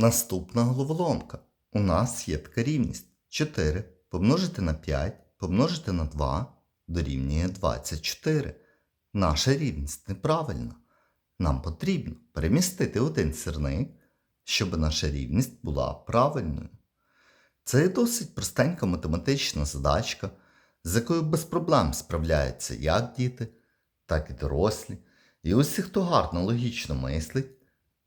Наступна головоломка. У нас є така рівність. 4 помножити на 5 помножити на 2 дорівнює 24. Наша рівність неправильна. Нам потрібно перемістити один сірник, щоб наша рівність була правильною. Це досить простенька математична задачка, з якою без проблем справляються як діти, так і дорослі. І усі, хто гарно логічно мислить,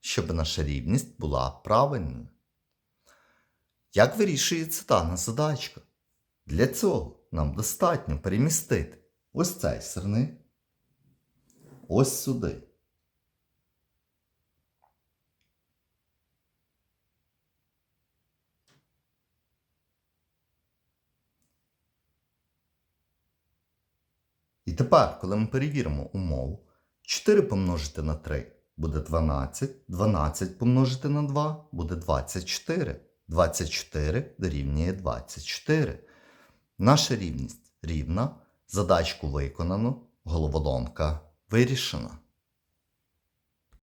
щоб наша рівність була правильною. Як вирішується дана задачка? Для цього нам достатньо перемістити ось цей сирник ось сюди. І тепер, коли ми перевіримо умову, 4 помножити на 3 буде 12, 12 помножити на 2 буде 24. 24 дорівнює 24. Наша рівність рівна. Задачку виконано, головоломка вирішена.